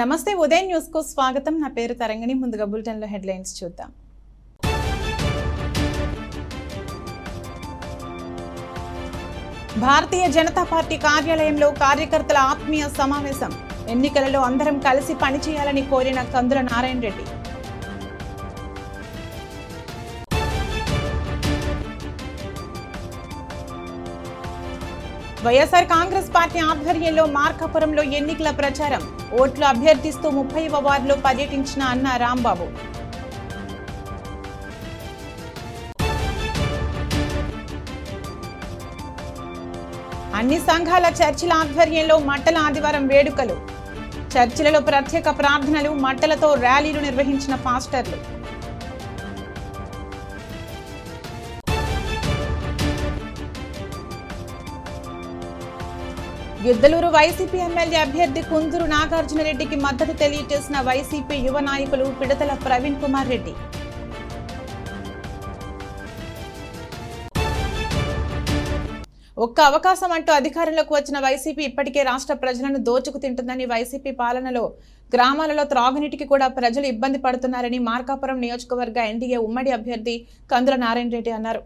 నమస్తే ఉదయం న్యూస్కు స్వాగతం. నా పేరు తరంగిణి. ముందుగా బులెటిన్లో హెడ్లైన్స్ చూద్దాం. భారతీయ జనతా పార్టీ కార్యాలయంలో కార్యకర్తల ఆత్మీయ సమావేశం. ఎన్నికలలో అందరం కలిసి పనిచేయాలని కోరిన కందుల నారాయణ రెడ్డి వైఎస్ఆర్ కాంగ్రెస్ పార్టీ ఆధ్వర్యంలో మార్కాపురంలో ఎన్నికల ప్రచారం. ఓట్లు అభ్యర్థిస్తూ ముప్పైవ వార్డులో పర్యటించిన అన్న రాంబాబు. అన్ని సంఘాల చర్చిల ఆధ్వర్యంలో మట్టల ఆదివారం వేడుకలు. చర్చిలలో ప్రత్యేక ప్రార్థనలు మట్టలతో ర్యాలీలు నిర్వహించిన పాస్టర్లు. యుద్ధలూరు వైసీపీ ఎమ్మెల్యే అభ్యర్థి కుందూరు నాగార్జున రెడ్డికి మద్దతు తెలియజేసిన వైసీపీ యువ నాయకులు పిడతల ప్రవీణ్ కుమార్ రెడ్డి. ఒక్క అవకాశం అంటూ అధికారంలోకి వచ్చిన వైసీపీ ఇప్పటికే రాష్ట్ర ప్రజలను దోచుకు తింటుందని వైసీపీ పాలనలో గ్రామాలలో త్రాగునీటికి కూడా ప్రజలు ఇబ్బంది పడుతున్నారని మార్కాపురం నియోజకవర్గ ఎన్డీఏ ఉమ్మడి అభ్యర్థి కందుల నారాయణ రెడ్డి అన్నారు.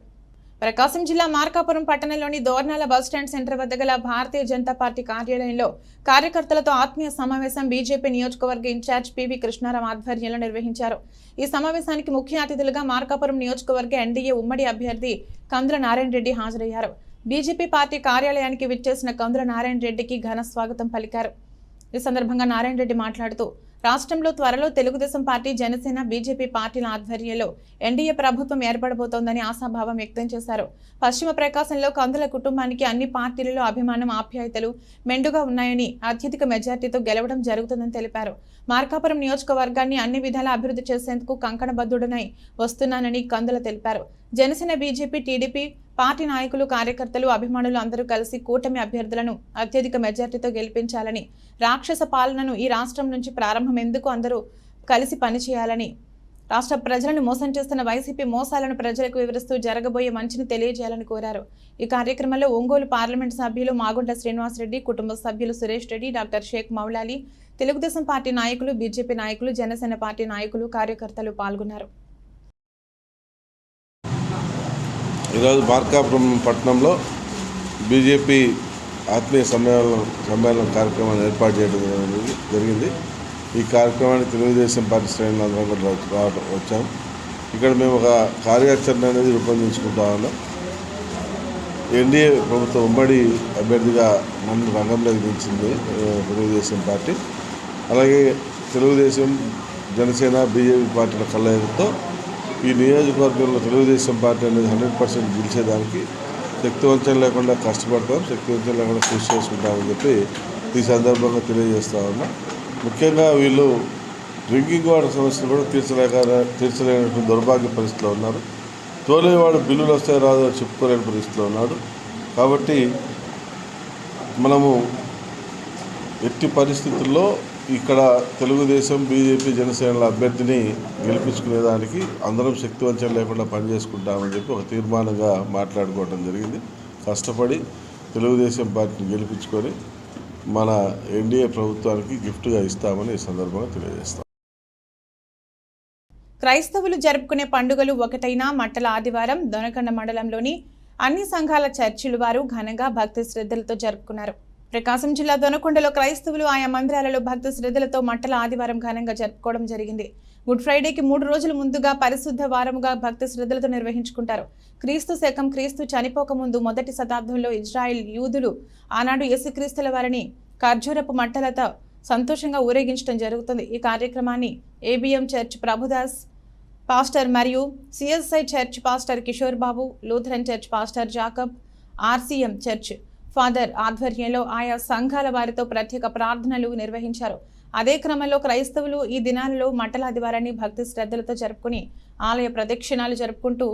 ప్రకాశం జిల్లా మార్కాపురం పట్టణంలోని దోర్నాల బస్టాండ్ సెంటర్ వద్ద గల భారతీయ జనతా పార్టీ కార్యాలయంలో కార్యకర్తలతో ఆత్మీయ సమావేశం బీజేపీ నియోజకవర్గ ఇన్ఛార్జ్ పివి కృష్ణారాం ఆధ్వర్యంలో నిర్వహించారు. ఈ సమావేశానికి ముఖ్య అతిథులుగా మార్కాపురం నియోజకవర్గ ఎన్డీఏ ఉమ్మడి అభ్యర్థి కందుల నారాయణ రెడ్డి హాజరయ్యారు. బీజేపీ పార్టీ కార్యాలయానికి విచ్చేసిన కందుల నారాయణ రెడ్డికి ఘన స్వాగతం పలికారు. ఈ సందర్భంగా నారాయణ రెడ్డి మాట్లాడుతూ రాష్ట్రంలో త్వరలో తెలుగుదేశం పార్టీ జనసేన బీజేపీ పార్టీల ఆధ్వర్యంలో ఎన్డీఏ ప్రభుత్వం ఏర్పడబోతోందని ఆశాభావం వ్యక్తం చేశారు. పశ్చిమ ప్రకాశంలో కందుల కుటుంబానికి అన్ని పార్టీలలో అభిమానం ఆప్యాయతలు మెండుగా ఉన్నాయని అత్యధిక మెజార్టీతో గెలవడం జరుగుతుందని తెలిపారు. మార్కాపురం నియోజకవర్గాన్ని అన్ని విధాలా అభివృద్ధి చేసేందుకు కంకణబద్ధుడనై వస్తున్నానని కందుల తెలిపారు. జనసేన బీజేపీ టీడీపీ పార్టీ నాయకులు కార్యకర్తలు అభిమానులు అందరూ కలిసి కూటమి అభ్యర్థులను అత్యధిక మెజార్టీతో గెలిపించాలని రాక్షస పాలనను ఈ రాష్ట్రం నుంచి ప్రారంభం ఎందుకు అందరూ కలిసి పనిచేయాలని రాష్ట్ర ప్రజలను మోసం చేస్తున్న వైసీపీ మోసాలను ప్రజలకు వివరిస్తూ జరగబోయే మంచిని తెలియజేయాలని కోరారు. ఈ కార్యక్రమంలో ఒంగోలు పార్లమెంటు సభ్యులు మాగుంట శ్రీనివాసరెడ్డి కుటుంబ సభ్యులు సురేష్ రెడ్డి డాక్టర్ షేక్ మౌలాలి తెలుగుదేశం పార్టీ నాయకులు బీజేపీ నాయకులు జనసేన పార్టీ నాయకులు కార్యకర్తలు పాల్గొన్నారు. ఈరోజు మార్కాపురం పట్టణంలో బీజేపీ ఆత్మీయ సమ్మేళనం సమ్మేళనం కార్యక్రమాన్ని ఏర్పాటు చేయడం జరిగింది- ఈ కార్యక్రమానికి తెలుగుదేశం పార్టీ శ్రేణులు అందరం కూడా రావడం వచ్చాం. ఇక్కడ మేము ఒక కార్యాచరణ అనేది రూపొందించుకుంటా ఉన్నాం. ఎన్డీఏ ప్రభుత్వం ఉమ్మడి అభ్యర్థిగా నన్ను రంగంలోకి దించింది తెలుగుదేశం పార్టీ. అలాగే తెలుగుదేశం జనసేన బీజేపీ పార్టీల కలయికతో ఈ నియోజకవర్గంలో తెలుగుదేశం పార్టీ అనేది హండ్రెడ్ పర్సెంట్ గెలిచేదానికి శక్తివంచన లేకుండా కష్టపడతాం శక్తివంచన లేకుండా కృషి చేసుకుంటామని చెప్పి ఈ సందర్భంగా తెలియజేస్తా ఉన్నా. ముఖ్యంగా వీళ్ళు డ్రింకింగ్ వాటర్ సమస్యలు కూడా తీర్చలేక తీర్చలేనటువంటి దౌర్భాగ్య పరిస్థితిలో ఉన్నారు. తోలేవాడు బిల్లులు వస్తే రాదో చెప్పుకోలేని పరిస్థితిలో ఉన్నాడు. కాబట్టి మనము ఎట్టి పరిస్థితుల్లో ఇక్కడ తెలుగుదేశం బీజేపీ జనసేనల అభ్యర్థిని గెలిపించుకునేదానికి అందరం శక్తివంచన లేకుండా పనిచేసుకుంటామని చెప్పి ఒక తీర్మానంగా మాట్లాడుకోవడం జరిగింది. కష్టపడి తెలుగుదేశం పార్టీని గెలిపించుకొని మన ఎన్డీఏ ప్రభుత్వానికి గిఫ్ట్గా ఇస్తామని ఈ సందర్భంగా తెలియజేస్తాం. క్రైస్తవులు జరుపుకునే పండుగలు ఒకటైన మట్టల ఆదివారం దొనకొండ మండలంలోని అన్ని సంఘాల చర్చిలు వారు ఘనంగా భక్తి శ్రద్ధలతో జరుపుకున్నారు. ప్రకాశం జిల్లా దొనకొండలో క్రైస్తవులు ఆయా మందిరాలలో భక్త శ్రద్ధలతో మట్టల ఆదివారం ఘనంగా జరుపుకోవడం జరిగింది. గుడ్ ఫ్రైడేకి మూడు రోజుల ముందుగా పరిశుద్ధ వారముగా భక్తి శ్రద్ధలతో నిర్వహించుకుంటారు. క్రీస్తు శకం క్రీస్తు చనిపోక ముందు మొదటి శతాబ్దంలో ఇజ్రాయిల్ యూదులు ఆనాడు యేసుక్రీస్తుల వారిని ఖర్జూరపు మట్టలతో సంతోషంగా ఊరేగించడం జరుగుతుంది. ఈ కార్యక్రమాన్ని ఏబిఎం చర్చ్ ప్రభుదాస్ పాస్టర్ మరియు CSI church pastor Kishore Babu Lutheran church pastor Jacob RCM church father ఆధ్వర్యంలో ఆయా సంఘాల వారితో ప్రత్యేక ప్రార్థనలు నిర్వహించారు. అదే క్రమంలో క్రైస్తవులు ఈ దినాలలో మంటలాదివారాన్ని భక్తి శ్రద్ధలతో జరుపుకుని ఆలయ ప్రదక్షిణాలు జరుపుకుంటూ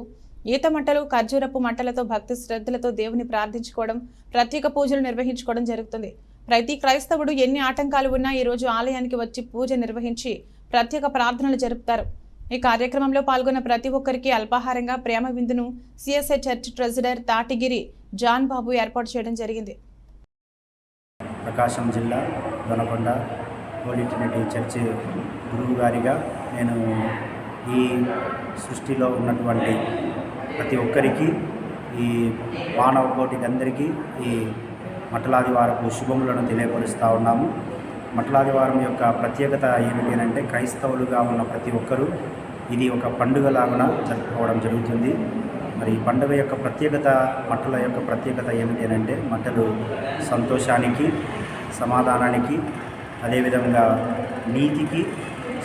ఈత మట్టలు ఖర్జూరపు మట్టలతో భక్తి శ్రద్ధలతో దేవుని ప్రార్థించుకోవడం ప్రత్యేక పూజలు నిర్వహించుకోవడం జరుగుతుంది. ప్రతి క్రైస్తవుడు ఎన్ని ఆటంకాలు ఉన్నా ఈరోజు ఆలయానికి వచ్చి పూజ నిర్వహించి ప్రత్యేక ప్రార్థనలు జరుపుతారు. ఈ కార్యక్రమంలో పాల్గొన్న ప్రతి ఒక్కరికి అల్పాహారంగా ప్రేమ విందును CSI church treasurer Tatigiri John Babu ఏర్పాటు చేయడం జరిగింది. ప్రకాశం జిల్లా దొనకొండ హోలీ ట్రినిటీ చర్చ్ గురువు గారిగా నేను ఈ సృష్టిలో ఉన్నటువంటి ప్రతి ఒక్కరికి ఈ మానవ కోటికి అందరికీ ఈ మఠలాది వారపు శుభములను తెలియపరుస్తూ ఉన్నాము. మఠలాది వారం యొక్క ప్రత్యేకత ఏమిటి అంటే క్రైస్తవులుగా ఉన్న ప్రతి ఒక్కరూ ఇది ఒక పండుగలాగా జరుపుకోవడం జరుగుతుంది. మరి ఈ పండుగ యొక్క ప్రత్యేకత మట్టల యొక్క ప్రత్యేకత ఏమిటి అని అంటే మట్టలు సంతోషానికి సమాధానానికి అదేవిధంగా నీతికి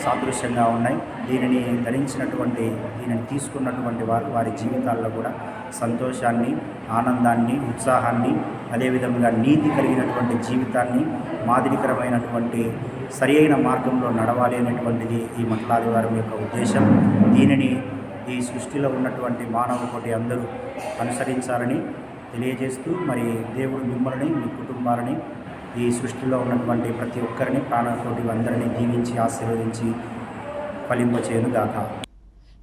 సాదృశ్యంగా ఉన్నాయి. దీనిని ధరించినటువంటి దీనిని తీసుకున్నటువంటి వారు వారి జీవితాల్లో కూడా సంతోషాన్ని ఆనందాన్ని ఉత్సాహాన్ని అదేవిధంగా నీతి కలిగినటువంటి జీవితాన్ని మాదిరికరమైనటువంటి సరి అయిన మార్గంలో నడవాలి అనేటువంటిది ఈ మట్లాది వారి యొక్క ఉద్దేశం. దీనిని ఈ సృష్టిలో ఉన్నటువంటి మానవ కోటి అందరూ అనుసరించాలని తెలియజేస్తూ మరి దేవుడు మిమ్మల్ని మీ కుటుంబాలని ఈ సృష్టిలో ఉన్నటువంటి ప్రతి ఒక్కరిని ప్రాణకోటి అందరినీ దీవించి ఆశీర్వదించి ఫలింపచేయను గాక.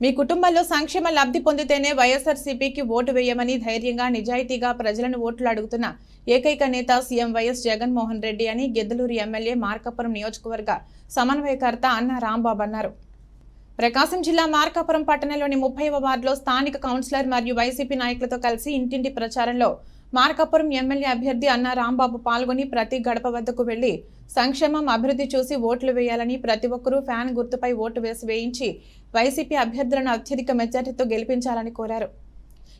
మీ కుటుంబంలో సంక్షేమ లబ్ధి పొందితేనే వైఎస్ఆర్సీపీకి ఓటు వేయమని ధైర్యంగా నిజాయితీగా ప్రజలను ఓట్లు అడుగుతున్న ఏకైక నేత సీఎం వైఎస్ జగన్మోహన్ రెడ్డి అని గిద్దలూరు ఎమ్మెల్యే మార్కాపురం నియోజకవర్గ సమన్వయకర్త అన్న రాంబాబు అన్నారు. ప్రకాశం జిల్లా మార్కాపురం పట్టణంలోని ముప్పైవ వార్డులో స్థానిక కౌన్సిలర్ మరియు వైసీపీ నాయకులతో కలిసి ఇంటింటి ప్రచారంలో మార్కాపురం ఎమ్మెల్యే అభ్యర్థి అన్న రాంబాబు పాల్గొని ప్రతి గడప వద్దకు వెళ్ళి సంక్షేమం అభివృద్ధి చూసి ఓట్లు వేయాలని ప్రతి ఒక్కరూ ఫ్యాన్ గుర్తుపై ఓటు వేసి వేయించి వైసీపీ అభ్యర్థులను అత్యధిక మెజార్టీతో గెలిపించాలని కోరారు.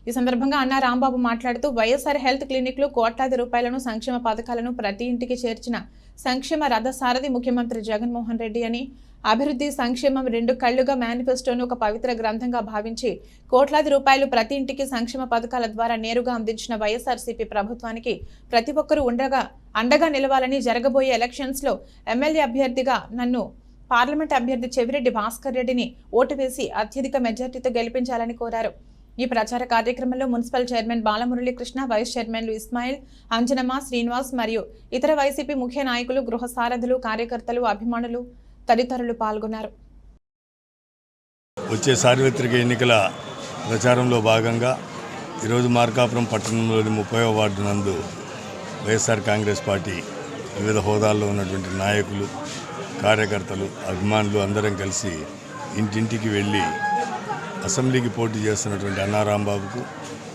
ఈ సందర్భంగా అన్న రాంబాబు మాట్లాడుతూ వైఎస్ఆర్ హెల్త్ క్లినిక్లు కోట్లాది రూపాయలను సంక్షేమ పథకాలను ప్రతి ఇంటికి చేర్చిన సంక్షేమ రథ సారథి ముఖ్యమంత్రి జగన్మోహన్ రెడ్డి అని అభివృద్ధి సంక్షేమం రెండు కళ్ళుగా మేనిఫెస్టోను ఒక పవిత్ర గ్రంథంగా భావించి కోట్లాది రూపాయలు ప్రతి ఇంటికి సంక్షేమ పథకాల ద్వారా నేరుగా అందించిన వైఎస్ఆర్సీపీ ప్రభుత్వానికి ప్రతి ఒక్కరూ ఉండగా అండగా నిలవాలని జరగబోయే ఎలక్షన్స్లో ఎమ్మెల్యే అభ్యర్థిగా నన్ను పార్లమెంట్ అభ్యర్థి చెవిరెడ్డి భాస్కర్ రెడ్డిని ఓటు వేసి అత్యధిక మెజార్టీతో గెలిపించాలని కోరారు. ఈ ప్రచార కార్యక్రమంలో మున్సిపల్ చైర్మన్ బాలమురళీకృష్ణ వైస్ చైర్మన్లు ఇస్మాయిల్ అంజనమ్మ శ్రీనివాస్ మరియు ఇతర వైసీపీ ముఖ్య నాయకులు గృహ సారథులు కార్యకర్తలు అభిమానులు తదితరులు పాల్గొన్నారు. వచ్చే సార్వత్రిక ఎన్నికల ప్రచారంలో భాగంగా ఈరోజు మార్కాపురం పట్టణంలోని ముప్పై వార్డు నందు వైఎస్ఆర్ కాంగ్రెస్ పార్టీ వివిధ హోదాల్లో ఉన్నటువంటి నాయకులు కార్యకర్తలు అభిమానులు అందరం కలిసి ఇంటింటికి వెళ్ళి అసెంబ్లీకి పోటీ చేస్తున్నటువంటి అన్నారాంబాబుకు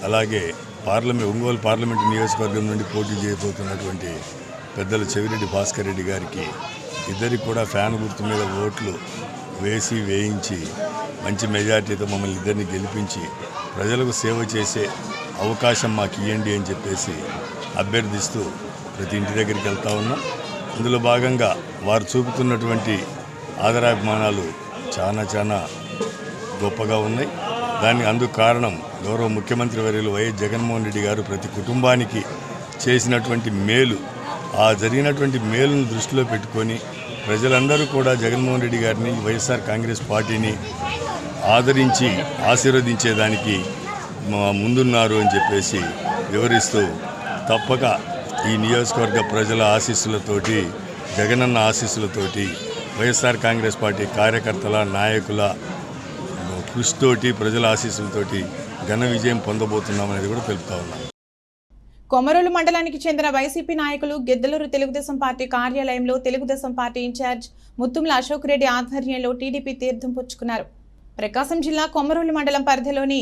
అలాగే పార్లమెంట్ ఒంగోలు పార్లమెంటు నియోజకవర్గం నుండి పోటీ చేయబోతున్నటువంటి పెద్దలు చెవిరెడ్డి భాస్కర్ రెడ్డి గారికి ఇద్దరికి కూడా ఫ్యాన్ గుర్తు మీద ఓట్లు వేసి వేయించి మంచి మెజార్టీతో మమ్మల్ని ఇద్దరిని గెలిపించి ప్రజలకు సేవ చేసే అవకాశం మాకు ఇవ్వండి అని చెప్పేసి అభ్యర్థిస్తూ ప్రతి ఇంటి దగ్గరికి వెళ్తా ఉన్నాం. ఇందులో భాగంగా వారు చూపుతున్నటువంటి ఆదరాభిమానాలు చాలా చాలా గొప్పగా ఉన్నాయి. దానికి అందుకు కారణం గౌరవ ముఖ్యమంత్రి వర్యులు వైఎస్ జగన్మోహన్ రెడ్డి గారు ప్రతి కుటుంబానికి చేసినటువంటి మేలు ఆ జరిగినటువంటి మేలును దృష్టిలో పెట్టుకొని ప్రజలందరూ కూడా జగన్మోహన్ రెడ్డి గారిని వైఎస్ఆర్ కాంగ్రెస్ పార్టీని ఆదరించి ఆశీర్వదించేదానికి ముందున్నారు అని చెప్పేసి వివరిస్తూ తప్పక ఈ నియోజకవర్గ ప్రజల ఆశీస్సులతోటి జగనన్న ఆశీస్సులతోటి వైఎస్ఆర్ కాంగ్రెస్ పార్టీ కార్యకర్తల నాయకుల కృషితోటి ప్రజల ఆశీస్సులతోటి ఘన విజయం పొందబోతున్నామనేది కూడా తెలుపుతా ఉన్నాం. కొమరోలు మండలానికి చెందిన వైసీపీ నాయకులు గిద్దలూరు తెలుగుదేశం పార్టీ కార్యాలయంలో Telugu Desam party in charge Muthumula Ashok Reddy ఆధ్వర్యంలో టీడీపీ తీర్థం పుచ్చుకున్నారు. ప్రకాశం జిల్లా కొమరోలు మండలం పరిధిలోని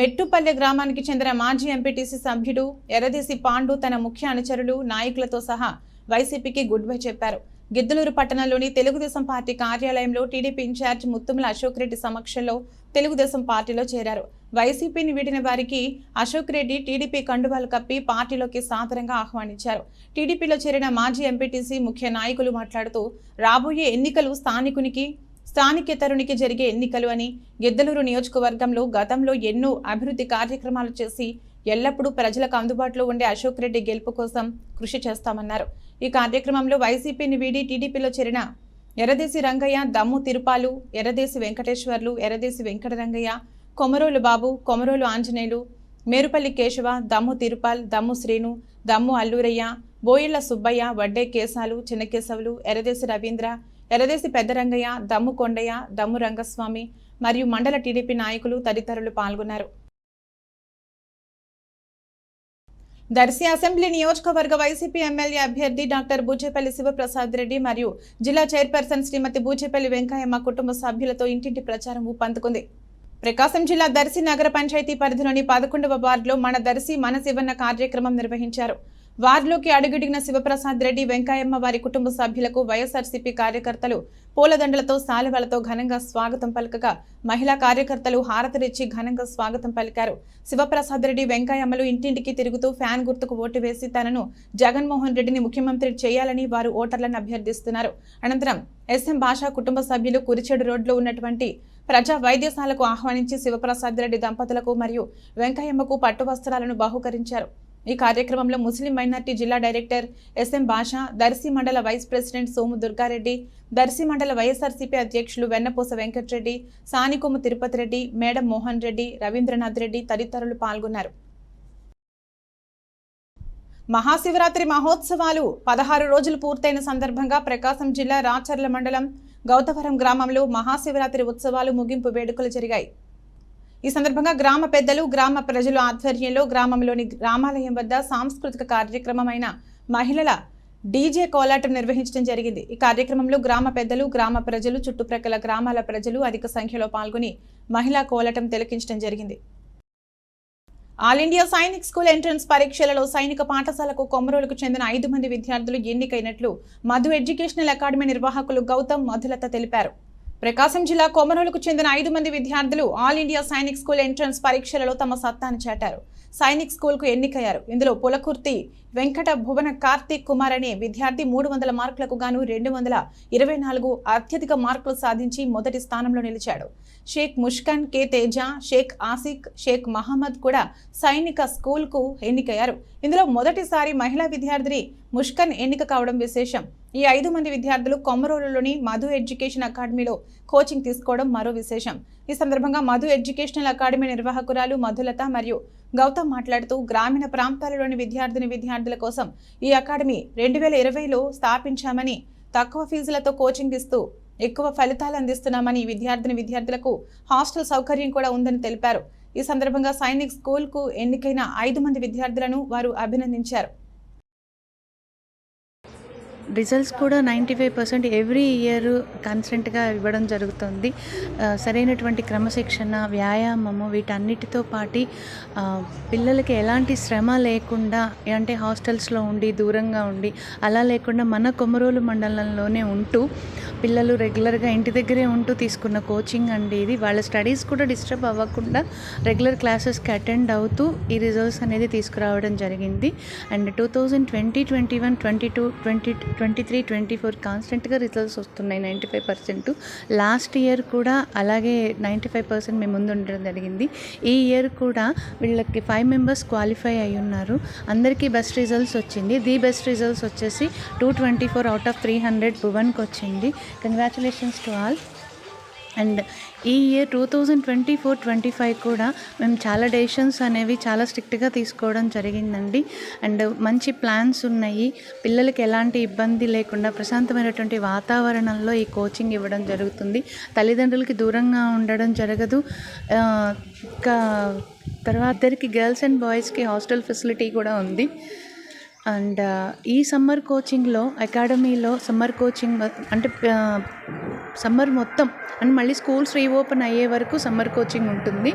మెట్టుపల్లె గ్రామానికి చెందిన మాజీ ఎంపీటీసీ సభ్యుడు ఎర్రదేశి పాండు తన ముఖ్య అనుచరులు నాయకులతో సహా వైసీపీకి గుడ్ బై చెప్పారు. గిద్దలూరు పట్టణంలోని తెలుగుదేశం పార్టీ కార్యాలయంలో TDP in charge Muthumula Ashok Reddy సమక్షంలో తెలుగుదేశం పార్టీలో చేరారు. వైసీపీని వీడిన వారికి అశోక్ రెడ్డి టీడీపీ కండువాలు కప్పి పార్టీలోకి సాదరంగా ఆహ్వానించారు. టీడీపీలో చేరిన మాజీ ఎంపీటీసీ ముఖ్య నాయకులు మాట్లాడుతూ రాబోయే ఎన్నికలు స్థానికునికి స్థానికేతరునికి జరిగే ఎన్నికలు అని గిద్దలూరు నియోజకవర్గంలో గతంలో ఎన్నో అభివృద్ధి కార్యక్రమాలు చేసి ఎల్లప్పుడూ ప్రజలకు అందుబాటులో ఉండే అశోక్ రెడ్డి గెలుపు కోసం కృషి చేస్తామన్నారు. ఈ కార్యక్రమంలో వైసీపీని వీడి టీడీపీలో చేరిన ఎర్రదేశి రంగయ్య దమ్ము తిరుపాలు ఎర్రదేశి వెంకటేశ్వర్లు ఎర్రదేశి వెంకటరంగయ్య కొమరోలు బాబు కొమరోలు ఆంజనేయులు మేరుపల్లి కేశవ దమ్ము తిరుపాల్ దమ్ము శ్రీను దమ్ము అల్లూరయ్య బోయిళ్ళ సుబ్బయ్య వడ్డే కేశాలు చిన్నకేశవులు ఎర్రదేశి రవీంద్ర ఎర్రదేశి పెద్దరంగయ్య దమ్ము కొండయ్య దమ్ము రంగస్వామి మరియు మండల టీడీపీ నాయకులు తదితరులు పాల్గొన్నారు. దర్శి అసెంబ్లీ నియోజకవర్గ వైసీపీ ఎమ్మెల్యే అభ్యర్థి డాక్టర్ బూచేపల్లి శివప్రసాద్ రెడ్డి మరియు జిల్లా చైర్పర్సన్ శ్రీమతి బూచేపల్లి వెంకయ్యమ్మ కుటుంబ సభ్యులతో ఇంటింటి ప్రచారం ఊపందుకుంది. ప్రకాశం జిల్లా దర్శి నగర పంచాయతీ పరిధిలోని పదకొండవ వార్డులో మన దర్శి మన శివన్న కార్యక్రమం నిర్వహించారు. వార్డులోకి అడుగుడిగిన శివప్రసాద్ రెడ్డి వెంకయ్యమ్మ వారి కుటుంబ సభ్యులకు వైఎస్ఆర్సీపీ కార్యకర్తలు పూలదండలతో సాలువలతో ఘనంగా స్వాగతం పలకగా మహిళా కార్యకర్తలు హారతిరిచ్చి ఘనంగా స్వాగతం పలికారు. శివప్రసాద్ రెడ్డి వెంకయ్యమ్మలు ఇంటింటికి తిరుగుతూ ఫ్యాన్ గుర్తుకు ఓటు వేసి తనను జగన్మోహన్ రెడ్డిని ముఖ్యమంత్రి చేయాలని వారు ఓటర్లను అభ్యర్థిస్తున్నారు. అనంతరం ఎస్ఎం భాషా కుటుంబ సభ్యులు కురిచేడు రోడ్లో ఉన్నటువంటి ప్రజా వైద్యశాలకు ఆహ్వానించి శివప్రసాద్ రెడ్డి దంపతులకు మరియు వెంకయ్యమ్మకు పట్టు వస్త్రాలను బహుకరించారు. ఈ కార్యక్రమంలో ముస్లిం మైనార్టీ జిల్లా director S M Basha Darsi మండల వైస్ ప్రెసిడెంట్ సోము దుర్గారెడ్డి దర్శి మండల వైఎస్ఆర్సీపీ అధ్యక్షులు వెన్నపూస వెంకటరెడ్డి సానికొమ్ము తిరుపతి రెడ్డి మేడం మోహన్ రెడ్డి రవీంద్రనాథ్ రెడ్డి తదితరులు పాల్గొన్నారు. మహాశివరాత్రి మహోత్సవాలు పదహారు రోజులు పూర్తయిన సందర్భంగా ప్రకాశం జిల్లా రాచర్ల మండలం గౌతవరం గ్రామంలో మహాశివరాత్రి ఉత్సవాలు ముగింపు వేడుకలు జరిగాయి. ఈ సందర్భంగా గ్రామ పెద్దలు గ్రామ ప్రజల ఆధ్వర్యంలో గ్రామంలోని గ్రామాలయం వద్ద సాంస్కృతిక కార్యక్రమమైన మహిళల డీజే కోలాటం నిర్వహించడం జరిగింది. ఈ కార్యక్రమంలో గ్రామ పెద్దలు గ్రామ ప్రజలు చుట్టుప్రక్కల గ్రామాల ప్రజలు అధిక సంఖ్యలో పాల్గొని మహిళా కోలాటం తిలకించడం జరిగింది. All India Sainik school entrance పరీక్షలలో సైనిక పాఠశాలకు కొమరోలకు చెందిన ఐదు మంది విద్యార్థులు ఎన్నికైనట్లు మధు ఎడ్యుకేషనల్ అకాడమీ నిర్వాహకులు గౌతమ్ మధులత తెలిపారు. ప్రకాశం జిల్లా కొమరోలుకు చెందిన ఐదు మంది విద్యార్థులు all India Sainik school entrance పరీక్షలలో తమ సత్తాను చాటారు. సైనిక్ స్కూల్కు ఎన్నికయ్యారు. ఇందులో పులకుర్తి వెంకట భువన కార్తీక్ కుమార్ అనే విద్యార్థి మూడు వందల మార్కులకు గాను రెండు వందల ఇరవై నాలుగు అత్యధిక మార్కులు సాధించి మొదటి స్థానంలో నిలిచాడు. షేక్ ముష్కన్ కే తేజ షేక్ ఆసిక్ షేక్ మహమ్మద్ కూడా సైనిక స్కూల్కు ఎన్నికయ్యారు. ఇందులో మొదటిసారి మహిళా విద్యార్థిని ముష్కన్ ఎన్నిక కావడం విశేషం. ఈ ఐదు మంది విద్యార్థులు కొమ్మరోలులోని మధు ఎడ్యుకేషన్ అకాడమీలో కోచింగ్ తీసుకోవడం మరో విశేషం. ఈ సందర్భంగా మధు ఎడ్యుకేషనల్ అకాడమీ నిర్వాహకురాలు మధులత మరియు గౌతమ్ మాట్లాడుతూ గ్రామీణ ప్రాంతాలలోని విద్యార్థిని విద్యార్థుల కోసం ఈ అకాడమీ రెండు వేల ఇరవైలో స్థాపించామని తక్కువ ఫీజులతో కోచింగ్ ఇస్తూ ఎక్కువ ఫలితాలు అందిస్తున్నామని విద్యార్థిని విద్యార్థులకు హాస్టల్ సౌకర్యం కూడా ఉందని తెలిపారు. ఈ సందర్భంగా సైనిక్ స్కూల్కు ఎన్నికైన ఐదు మంది విద్యార్థులను వారు అభినందించారు. రిజల్ట్స్ కూడా ninety five percent every year కాన్స్టెంట్గా ఇవ్వడం జరుగుతుంది. సరైనటువంటి క్రమశిక్షణ వ్యాయామము వీటన్నిటితో పాటి పిల్లలకి ఎలాంటి శ్రమ లేకుండా అంటే హాస్టల్స్లో ఉండి దూరంగా ఉండి అలా లేకుండా మన కొమరోలు మండలంలోనే ఉంటూ పిల్లలు రెగ్యులర్గా ఇంటి దగ్గరే ఉంటూ తీసుకున్న కోచింగ్ అండి ఇది. వాళ్ళ స్టడీస్ కూడా డిస్టర్బ్ అవ్వకుండా రెగ్యులర్ క్లాసెస్కి అటెండ్ అవుతూ ఈ రిజల్ట్స్ అనేది తీసుకురావడం జరిగింది. And two thousand twenty twenty one twenty two twenty twenty three twenty four కాన్స్టెంట్గా రిజల్ట్స్ వస్తున్నాయి ninety five percent. Last year కూడా అలాగే నైంటీ ఫైవ్ పర్సెంట్ మేము ముందు ఉండడం జరిగింది. ఈ ఇయర్ కూడా వీళ్ళకి ఫైవ్ మెంబర్స్ క్వాలిఫై అయి ఉన్నారు. అందరికీ బెస్ట్ రిజల్ట్స్ వచ్చింది. ది బెస్ట్ రిజల్ట్స్ వచ్చేసి two twenty four out of three hundred భువన్కి వచ్చింది. Congratulations to all. అండ్ ఈ year two thousand twenty four twenty five కూడా మేము చాలా డెసిషన్స్ అనేవి చాలా స్ట్రిక్ట్గా తీసుకోవడం జరిగిందండి. అండ్ మంచి ప్లాన్స్ ఉన్నాయి. పిల్లలకి ఎలాంటి ఇబ్బంది లేకుండా ప్రశాంతమైనటువంటి వాతావరణంలో ఈ కోచింగ్ ఇవ్వడం జరుగుతుంది. తల్లిదండ్రులకి దూరంగా ఉండడం జరగదు. ఇంకా తర్వాత ఇద్దరికి గర్ల్స్ అండ్ బాయ్స్కి హాస్టల్ ఫెసిలిటీ కూడా ఉంది. అండ్ ఈ సమ్మర్ కోచింగ్లో అకాడమీలో సమ్మర్ కోచింగ్ అంటే సమ్మర్ మొత్తం అండ్ మళ్ళీ స్కూల్స్ రీఓపెన్ అయ్యే వరకు సమ్మర్ కోచింగ్ ఉంటుంది.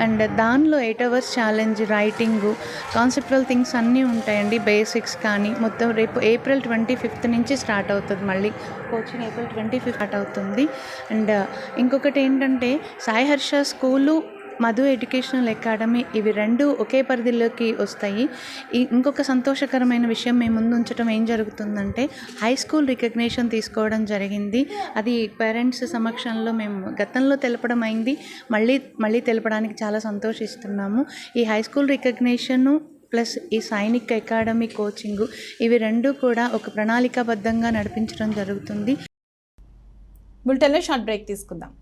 అండ్ దానిలో eight hours challenge writing conceptual things అన్నీ ఉంటాయండి. బేసిక్స్ కానీ మొత్తం రేపు ఏప్రిల్ ట్వంటీ ఫిఫ్త్ నుంచి స్టార్ట్ అవుతుంది. మళ్ళీ coaching April twenty fifth start అవుతుంది. అండ్ ఇంకొకటి ఏంటంటే Sai Harsha school Madhu educational academy ఇవి రెండు ఒకే పరిధిలోకి వస్తాయి. ఈ- ఇంకొక సంతోషకరమైన విషయం మేము ముందు ఉంచడం ఏం జరుగుతుందంటే హై స్కూల్ రికగ్నేషన్ తీసుకోవడం జరిగింది. అది పేరెంట్స్ సమక్షంలో మేము గతంలో తెలపడం అయింది. మళ్ళీ మళ్ళీ తెలపడానికి చాలా సంతోషిస్తున్నాము. ఈ హై స్కూల్ రికగ్నేషను ప్లస్ ఈ సైనిక్ అకాడమీ కోచింగ్ ఇవి రెండు కూడా ఒక ప్రణాళికాబద్ధంగా నడిపించడం జరుగుతుంది. బులెటిన్లో షార్ట్ బ్రేక్ తీసుకుందాం.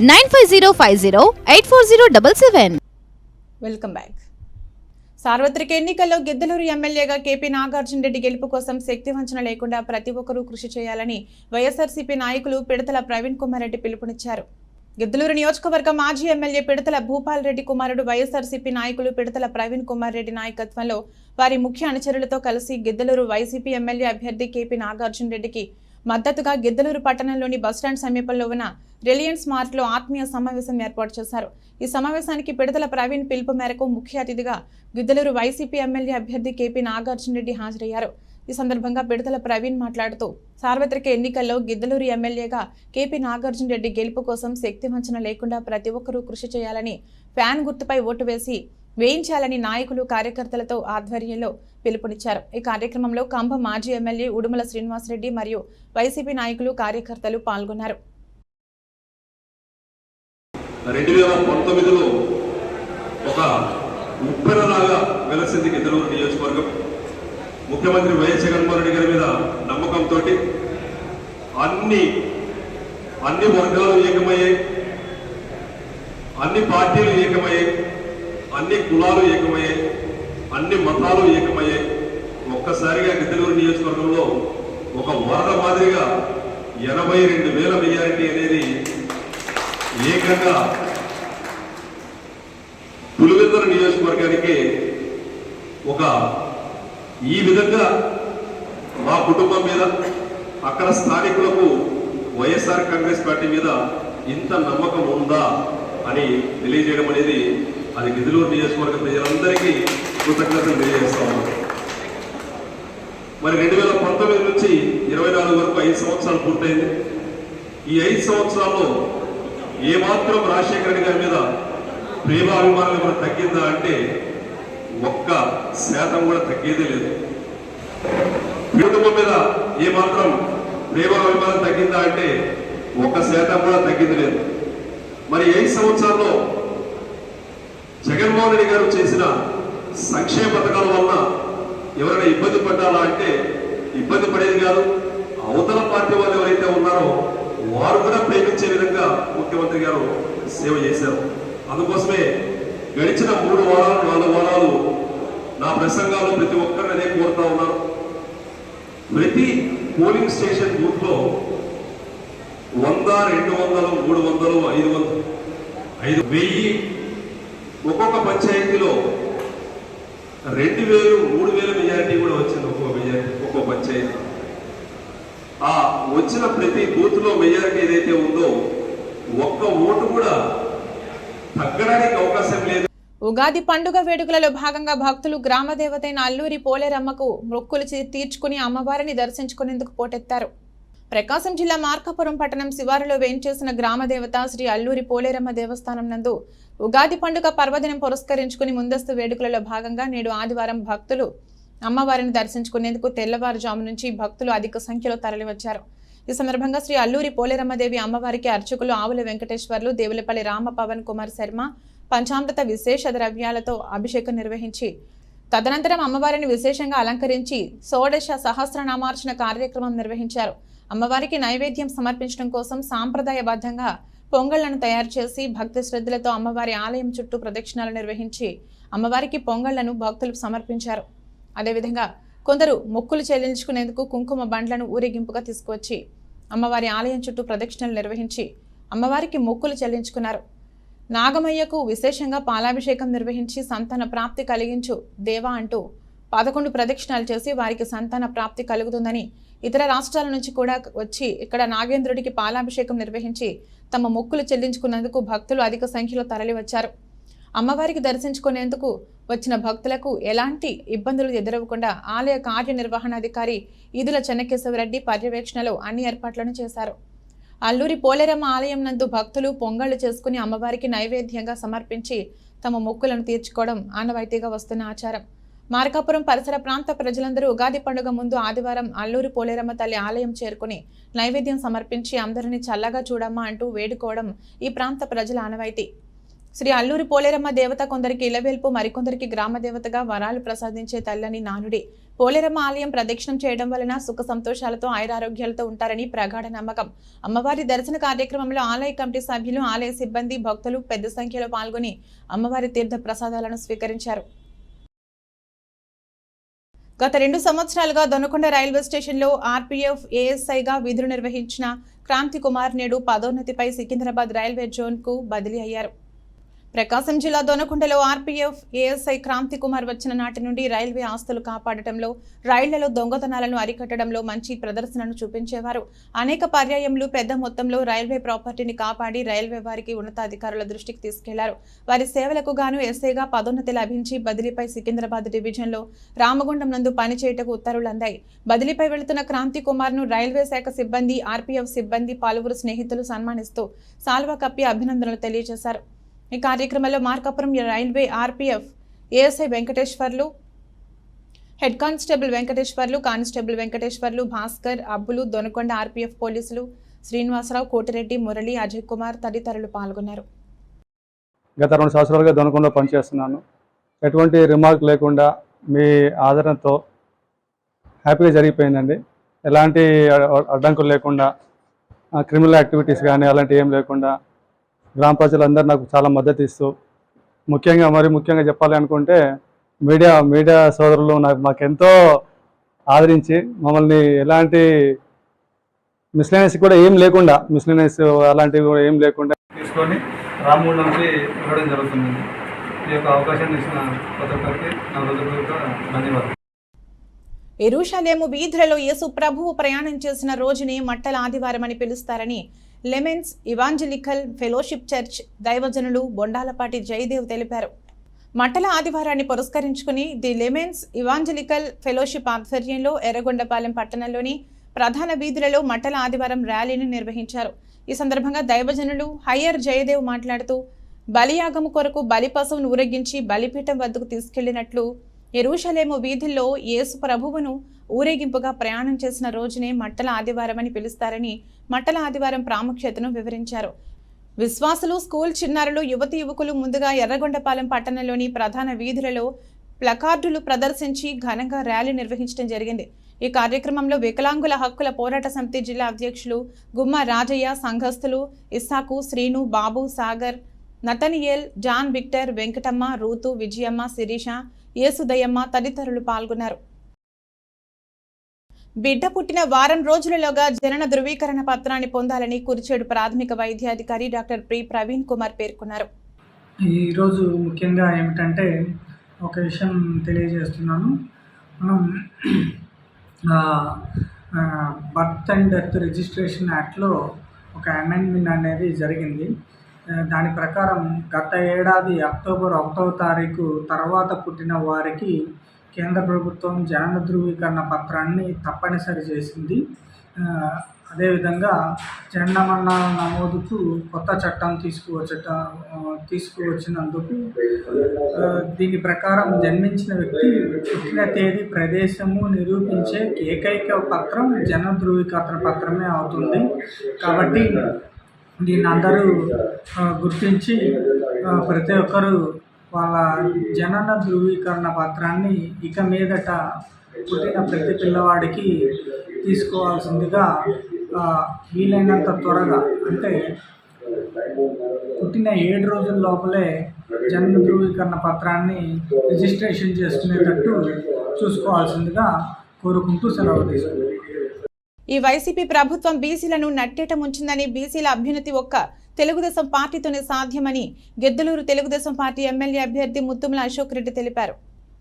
nine five zero five zero eight four zero double seven. Welcome back. సార్వత్రిక ఎన్నికల్లో గిద్దలూరు ఎమ్మెల్యేగా కేపీ నాగార్జున రెడ్డి గెలుపు కోసం శక్తి వంచన లేకుండా ప్రతి ఒక్కరూ కృషి చేయాలని వైఎస్ఆర్సీపీ నాయకులు పిడతల ప్రవీణ్ కుమార్ రెడ్డి పిలుపునిచ్చారు. గిద్దలూరు నియోజకవర్గ మాజీ ఎమ్మెల్యే పిడతల భూపాల్ రెడ్డి కుమారుడు వైఎస్ఆర్సీపీ నాయకులు పిడతల ప్రవీణ్ కుమార్ రెడ్డి నాయకత్వంలో వారి ముఖ్య అనుచరులతో కలిసి గిద్దలూరు వైసీపీ ఎమ్మెల్యే అభ్యర్థి కేపీ నాగార్జున రెడ్డికి మద్దతుగా గిద్దలూరు పట్టణంలోని బస్టాండ్ సమీపంలో ఉన్న రిలయన్స్ మార్ట్లో ఆత్మీయ సమావేశం ఏర్పాటు చేశారు. ఈ సమావేశానికి పిడతల ప్రవీణ్ పిలుపు మేరకు ముఖ్య అతిథిగా గిద్దలూరు వైసీపీ ఎమ్మెల్యే అభ్యర్థి కేపీ నాగార్జున రెడ్డి హాజరయ్యారు. ఈ సందర్భంగా పిడతల ప్రవీణ్ మాట్లాడుతూ సార్వత్రిక ఎన్నికల్లో గిద్దలూరు ఎమ్మెల్యేగా కేపీ నాగార్జున రెడ్డి గెలుపు కోసం శక్తి వంచన లేకుండా ప్రతి ఒక్కరూ కృషి చేయాలని ఫ్యాన్ గుర్తుపై ఓటు వేసి వేయించాలని నాయకులు కార్యకర్తలతో ఆధ్వర్యంలో పిలుపునిచ్చారు. ఈ కార్యక్రమంలో కంభ మాజీ ఎమ్మెల్యే ఉడుమల శ్రీనివాసరెడ్డి మరియు వైసీపీ నాయకులు కార్యకర్తలు పాల్గొన్నారు. రెండు వేల పంతొమ్మిదిలో ఒక ఉప్పెనలాగా వెలసింది గిద్దలూరు నియోజకవర్గం. ముఖ్యమంత్రి వైఎస్ జగన్మోహన్ రెడ్డి గారి మీద నమ్మకంతో అన్ని అన్ని వర్గాలు ఏకమయ్యాయి. అన్ని పార్టీలు ఏకమయ్యాయి. అన్ని కులాలు ఏకమయ్యాయి అన్ని మతాలు ఏకమయ్యాయి ఒక్కసారిగా గిద్దలూరు నియోజకవర్గంలో ఒక వరద మాదిరిగా ఎనభై రెండు వేల మెజారిటీ అనేది ఏకంగా పులివెందుల నియోజకవర్గానికి ఒక ఈ విధంగా మా కుటుంబం మీద అక్కడ స్థానికులకు వైఎస్ఆర్ కాంగ్రెస్ పార్టీ మీద ఇంత నమ్మకం ఉందా అని తెలియజేయడం అనేది అది గిదిలూరు నియోజకవర్గ ప్రజలందరికీ కృతజ్ఞతలు తెలియజేస్తా ఉన్నాను మరి రెండు వేల పంతొమ్మిది నుంచి ఇరవై నాలుగు వరకు ఐదు సంవత్సరాలు పూర్తయింది. ఈ ఐదు సంవత్సరాల్లో ఏమాత్రం రాజశేఖర రెడ్డి గారి మీద ప్రేమాభిమానాలు కూడా తగ్గిందా అంటే ఒక్క శాతం కూడా తగ్గేదే లేదు. కుటుంబం మీద ఏమాత్రం ప్రేమాభిమానం తగ్గిందా అంటే ఒక్క శాతం కూడా తగ్గింది లేదు. మరి ఐదు సంవత్సరాల్లో జగన్మోహన్ రెడ్డి గారు చేసిన సంక్షేమ పథకాల వలన ఎవరైనా ఇబ్బంది పడ్డాలా అంటే ఇబ్బంది పడేది కాదు. అవతల పార్టీ వాళ్ళు ఎవరైతే ఉన్నారో వారు కూడా ప్రేమించే విధంగా ముఖ్యమంత్రి గారు సేవ చేశారు. అందుకోసమే గడిచిన మూడు వారాలు నాలుగు వారాలు నా ప్రసంగాలు ప్రతి ఒక్కరిని అదే కోరుతా ఉన్నారు. ప్రతి పోలింగ్ స్టేషన్ బూత్లో వంద రెండు వందలు మూడు వందలు ఐదు వందలు ఐదు వెయ్యి ఒక్కొక్క పంచాయతీలో రెండు వేలు మూడు వేల మెజారిటీ కూడా వచ్చింది ఒక్కొక్క మెజారిటీ ఒక్కొక్క పంచాయతీ. ఆ వచ్చిన ప్రతి బూత్లో మెజారిటీ ఏదైతే ఉందో ఒక్క ఓటు కూడా తగ్గడానికి అవకాశం లేదు. ఉగాది పండుగ వేడుకలలో భాగంగా భక్తులు గ్రామ దేవతైన అల్లూరి పోలేరమ్మకు మొక్కులు తీర్చుకుని అమ్మవారిని దర్శించుకునేందుకు పోటెత్తారు. ప్రకాశం జిల్లా మార్కాపురం పట్టణం శివారులో వేయించేసిన గ్రామదేవత శ్రీ అల్లూరి పోలేరమ్మ దేవస్థానం నందు ఉగాది పండుగ పర్వదినం పురస్కరించుకుని ముందస్తు వేడుకలలో భాగంగా నేడు ఆదివారం భక్తులు అమ్మవారిని దర్శించుకునేందుకు తెల్లవారుజాము నుంచి భక్తులు అధిక సంఖ్యలో తరలివచ్చారు. ఈ సందర్భంగా శ్రీ అల్లూరి పోలేరమ్మదేవి అమ్మవారికి అర్చకులు ఆవుల వెంకటేశ్వర్లు దేవులపల్లి రామ పవన్ కుమార్ శర్మ పంచామృత విశేష ద్రవ్యాలతో అభిషేకం నిర్వహించి తదనంతరం అమ్మవారిని విశేషంగా అలంకరించి షోడశ సహస్రనామార్చన కార్యక్రమం నిర్వహించారు. అమ్మవారికి నైవేద్యం సమర్పించడం కోసం సాంప్రదాయబద్ధంగా పొంగళ్ళను తయారు చేసి భక్తి శ్రద్ధలతో అమ్మవారి ఆలయం చుట్టూ ప్రదక్షిణాలు నిర్వహించి అమ్మవారికి పొంగళ్ళను భక్తులు సమర్పించారు. అదేవిధంగా కొందరు మొక్కులు చెల్లించుకునేందుకు కుంకుమ బండ్లను ఊరేగింపుగా తీసుకువచ్చి అమ్మవారి ఆలయం చుట్టూ ప్రదక్షిణలు నిర్వహించి అమ్మవారికి మొక్కులు చెల్లించుకున్నారు. నాగమయ్యకు విశేషంగా పాలాభిషేకం నిర్వహించి సంతాన ప్రాప్తి కలిగించు దేవా అంటూ పదకొండు ప్రదక్షిణాలు చేసి వారికి సంతాన ప్రాప్తి కలుగుతుందని ఇతర రాష్ట్రాల నుంచి కూడా వచ్చి ఇక్కడ నాగేంద్రుడికి పాలాభిషేకం నిర్వహించి తమ మొక్కులు చెల్లించుకున్నందుకు భక్తులు అధిక సంఖ్యలో తరలివచ్చారు. అమ్మవారికి దర్శించుకునేందుకు వచ్చిన భక్తులకు ఎలాంటి ఇబ్బందులు ఎదురవ్వకుండా ఆలయ కార్యనిర్వహణాధికారి ఈదుల చెన్నకేశవరెడ్డి పర్యవేక్షణలో అన్ని ఏర్పాట్లను చేశారు. అల్లూరి పోలేరమ్మ ఆలయం నందు భక్తులు పొంగళ్ళు చేసుకుని అమ్మవారికి నైవేద్యంగా సమర్పించి తమ మొక్కులను తీర్చుకోవడం ఆనవాయితీగా వస్తున్న ఆచారం. మార్కాపురం పరిసర ప్రాంత ప్రజలందరూ ఉగాది పండుగ ముందు ఆదివారం అల్లూరి పోలేరమ్మ తల్లి ఆలయం చేరుకుని నైవేద్యం సమర్పించి అందరినీ చల్లగా చూడమ్మా అంటూ వేడుకోవడం ఈ ప్రాంత ప్రజల ఆనవాయితీ. శ్రీ అల్లూరి పోలేరమ్మ దేవత కొందరికి ఇలవేల్పు మరికొందరికి గ్రామ దేవతగా వరాలు ప్రసాదించే తల్లని నానుడి. పోలేరమ్మ ఆలయం ప్రదక్షిణం చేయడం వలన సుఖ సంతోషాలతో ఆయురారోగ్యాలతో ఉంటారని ప్రగాఢ నమ్మకం. అమ్మవారి దర్శన కార్యక్రమంలో ఆలయ కమిటీ సభ్యులు ఆలయ సిబ్బంది భక్తులు పెద్ద సంఖ్యలో పాల్గొని అమ్మవారి తీర్థ ప్రసాదాలను స్వీకరించారు. గత రెండు సంవత్సరాలుగా దొనకొండ రైల్వే స్టేషన్లో ఆర్పీఎఫ్ ఏఎస్ఐగా విధులు నిర్వహించిన క్రాంతి కుమార్ నేడు పదోన్నతిపై సికింద్రాబాద్ రైల్వే జోన్కు బదిలీ అయ్యారు. ప్రకాశం జిల్లా దొనకొండలో ఆర్పీఎఫ్ ఏఎస్ఐ క్రాంతి కుమార్ వచ్చిన నాటి నుండి రైల్వే ఆస్తులు కాపాడటంలో రైళ్ళలో దొంగతనాలను అరికట్టడంలో మంచి ప్రదర్శనను చూపించేవారు. అనేక పర్యాయములు పెద్ద మొత్తంలో రైల్వే ప్రాపర్టీని కాపాడి రైల్వే వారికి ఉన్నతాధికారుల దృష్టికి తీసుకెళ్ళారు. వారి సేవలకు గాను ఎస్ఐగా పదోన్నతి లభించి బదిలీపై సికింద్రాబాద్ డివిజన్లో రామగుండం నందు పనిచేయటకు ఉత్తర్వులు అందాయి బదిలీపై వెళుతున్న క్రాంతి కుమార్ను రైల్వే శాఖ సిబ్బంది ఆర్పీఎఫ్ సిబ్బంది పలువురు స్నేహితులు సన్మానిస్తూ సాల్వా కప్పి అభినందనలు తెలియజేశారు. ఈ కార్యక్రమంలో Markapuram railway RPF ASI Venkateswarlu head constable Venkateswarlu constable Venkateswarlu Bhaskar Abbulu Donakonda RPF పోలీసులు శ్రీనివాసరావు కోటిరెడ్డి మురళి అజయ్ కుమార్ తదితరులు పాల్గొన్నారు. గత రెండు సంవత్సరాలుగా దొనకొండ పనిచేస్తున్నాను. ఎటువంటి రిమార్క్ లేకుండా మీ ఆదరణతో హ్యాపీగా జరిగిపోయిందండి. ఎలాంటి అడ్డంకులు లేకుండా క్రిమినల్ యాక్టివిటీస్ కానీ అలాంటివి ఏం లేకుండా గ్రామ ప్రజలందరూ నాకు చాలా మద్దతు ఇస్తూ ముఖ్యంగా మరి ముఖ్యంగా చెప్పాలి అనుకుంటే మీడియా మీడియా సోదరులు నాకు మాకెంతో ఆదరించి మమ్మల్ని ఎలాంటి మిస్లైనస్ కూడా ఏం లేకుండా మిస్లైనస్ అలాంటివి కూడా ఏం లేకుండా తీసుకొని రామగుండంకి వెళ్ళడం జరుగుతుంది. ఈ యొక్క అవకాశాన్ని ఇచ్చిన ప్రతి ఒక్కరికి నా హృదయపూర్వక ధన్యవాదాలు. ఎరుషలేము వీధులలో యేసు ప్రభువు ప్రయాణం చేసిన రోజుని మట్టల ఆదివారం అని పిలుస్తారని లెమెన్స్ ఇవాంజలికల్ ఫెలోషిప్ చర్చ్ దైవజనులు బొండాలపాటి జయదేవ్ తెలిపారు. మటల ఆదివారాన్ని పురస్కరించుకుని ది లెమెన్స్ ఇవాంజలికల్ ఫెలోషిప్ ఆధ్వర్యంలో ఎర్రగొండపాలెం పట్టణంలోని ప్రధాన వీధులలో మట్టల ఆదివారం ర్యాలీని నిర్వహించారు. ఈ సందర్భంగా దైవజనులు హయ్యర్ జయదేవ్ మాట్లాడుతూ బలియాగము కొరకు బలి పశువును ఊరేగించి బలిపీఠం వద్దకు తీసుకెళ్ళినట్లు ఎరుషలేము వీధుల్లో యేసు ప్రభువును ఊరేగింపుగా ప్రయాణం చేసిన రోజునే మట్టల ఆదివారం అని పిలుస్తారని మట్టల ఆదివారం ప్రాముఖ్యతను వివరించారు. విశ్వాసులు స్కూల్ చిన్నారులు యువతి యువకులు ముందుగా ఎర్రగొండపాలెం పట్టణంలోని ప్రధాన వీధులలో ప్లకార్డులు ప్రదర్శించి ఘనంగా ర్యాలీ నిర్వహించడం జరిగింది. ఈ కార్యక్రమంలో వికలాంగుల హక్కుల పోరాట సమితి జిల్లా అధ్యక్షులు Gumma Rajaiah సంఘస్థులు Issaku Srinu Babu Sagar Nathaniel John Victor Venkatamma Ruth Vijayamma Sirisha Yesudayamma తదితరులు పాల్గొన్నారు. బిడ్డ పుట్టిన వారం రోజులలోగా జనన ధృవీకరణ పత్రాన్ని పొందాలని కురిచేడు ప్రాథమిక వైద్యాధికారి డాక్టర్ ప్రి ప్రవీణ్ కుమార్ పేర్కొన్నారు. ఈరోజు ముఖ్యంగా ఏమిటంటే ఒక విషయం తెలియజేస్తున్నాను. మనం బర్త్ అండ్ డెత్ రిజిస్ట్రేషన్ యాక్ట్లో ఒక అమెండ్మెంట్ అనేది జరిగింది. దాని ప్రకారం గత ఏడాది అక్టోబర్ ఒకటవ తారీఖు తర్వాత పుట్టిన వారికి కేంద్ర ప్రభుత్వం జనన ధృవీకరణ పత్రాన్ని తప్పనిసరి చేసింది. అదేవిధంగా జనన నమోదుకు కొత్త చట్టం తీసుకువచ్చట తీసుకువచ్చినందుకు దీని ప్రకారం జన్మించిన వ్యక్తి పుట్టిన తేదీ ప్రదేశము నిరూపించే ఏకైక పత్రం జన ధృవీకరణ పత్రమే అవుతుంది. కాబట్టి దీన్ని అందరూ గుర్తించి ప్రతి ఒక్కరూ వాళ్ళ జనన ధృవీకరణ పత్రాన్ని ఇక మీదట పుట్టిన ప్రతి పిల్లవాడికి తీసుకోవాల్సిందిగా వీలైనంత త్వరగా అంటే పుట్టిన ఏడు రోజుల లోపలే జన్మ ధృవీకరణ పత్రాన్ని రిజిస్ట్రేషన్ చేసుకునేటట్టు చూసుకోవాల్సిందిగా కోరుకుంటూ సెలవు తీసుకుంటాను ఈ వైసీపీ ప్రభుత్వం బీసీలను నట్టేట ముంచిందని బీసీల అభ్యున్నతి ఒక్క తెలుగుదేశం పార్టీతోనే సాధ్యమని గెద్దలూరు తెలుగుదేశం పార్టీ ఎమ్మెల్యే అభ్యర్థి ముత్తుముల అశోక్ రెడ్డి తెలిపారు.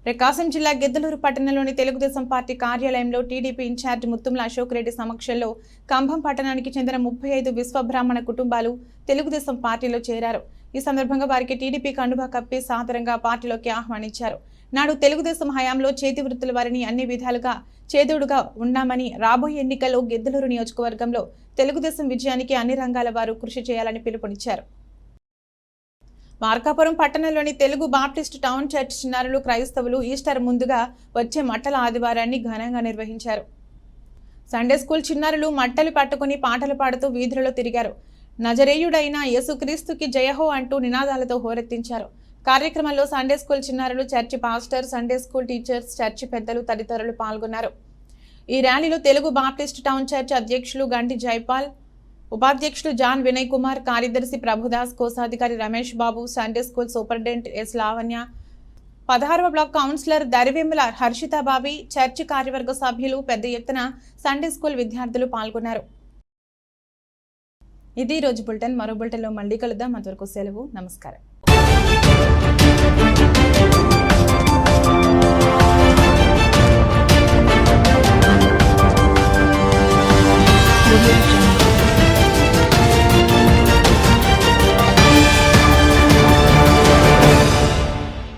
ప్రకాశం జిల్లా గెద్దలూరు పట్టణంలోని తెలుగుదేశం పార్టీ కార్యాలయంలో టీడీపీ ఇన్ఛార్జ్ ముత్తుముల అశోక్ రెడ్డి సమక్షంలో కంభం పట్టణానికి చెందిన ముప్పై ఐదు విశ్వబ్రాహ్మణ కుటుంబాలు తెలుగుదేశం పార్టీలో చేరారు. ఈ సందర్భంగా వారికి టీడీపీ కండువా కప్పి సాదరంగా పార్టీలోకి ఆహ్వానించారు. నాడు తెలుగుదేశం హయాంలో చేతి వృత్తుల వారిని అన్ని విధాలుగా చేదోడుగా ఉన్నామని రాబోయే ఎన్నికల్లో గిద్దలూరు నియోజకవర్గంలో తెలుగుదేశం విజయానికి అన్ని రంగాల వారు కృషి చేయాలని పిలుపునిచ్చారు. మార్కాపురం పట్టణంలోని తెలుగు బాప్టిస్ట్ టౌన్ చర్చ్ చిన్నారులు క్రైస్తవులు ఈస్టర్ ముందుగా వచ్చే మట్టల ఆదివారాన్ని ఘనంగా నిర్వహించారు. సండే స్కూల్ చిన్నారులు మట్టలు పట్టుకుని పాటలు పాడుతూ వీధులలో తిరిగారు. నజరేయుడైన యేసుక్రీస్తుకి జయహో అంటూ నినాదాలతో హోరెత్తించారు. కార్యక్రమంలో సండే స్కూల్ చిన్నారులు church pastor Sunday school teachers church పెద్దలు తదితరులు పాల్గొన్నారు. ఈ ర్యాలీలో తెలుగు బాప్టిస్ట్ టౌన్ చర్చ్ అధ్యక్షులు గంటి జైపాల్ ఉపాధ్యక్షులు జాన్ వినయ్ కుమార్ కార్యదర్శి ప్రభుదాస్ కోశాధికారి Ramesh Babu Sunday school superintendent S Lavanya పదహారవ block councillor Darivemmala Harshitababi church కార్యవర్గ సభ్యులు పెద్ద ఎత్తున సండే స్కూల్ విద్యార్థులు పాల్గొన్నారు. ఇది రోజు బులెటిన్. మరో బులెటిన్లో మళ్ళీ కలుద్దాం. అంతవరకు సెలవు. నమస్కారం.